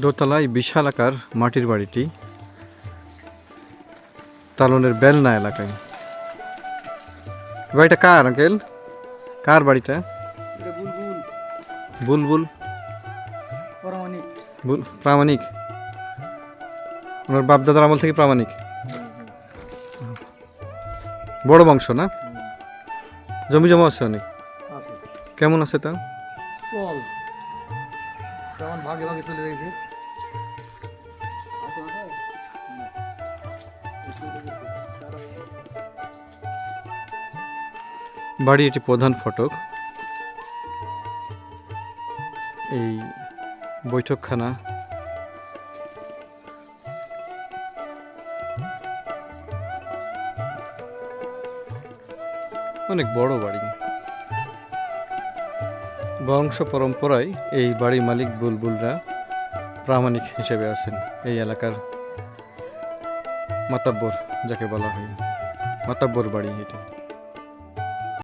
দোতলায় বিশাল আকার মাটির বাড়িটি তালনের বেলনা এলাকায়। বাড়িটা কার আঙ্কেল? কার বাড়িটা? বুলবুল। বুল প্রামাণিক? ওনার বাপদাদার আমল থেকে প্রামাণিক? বড় বংশ না? জমি জমা আছে অনেক? কেমন আছে তা? তেমন ভাগে ভাগে চলে গেছে। বাড়ি এটি প্রধান ফটক। এই বৈঠকখানা। অনেক বড় বাড়ি। বংশ পরম্পরায় এই বাড়ি মালিক বুলবুলরা প্রামাণিক হিসেবে আছেন এই এলাকার মাতাব্বর, যাকে বলা হয় মাতাব্বর বাড়ি এটি।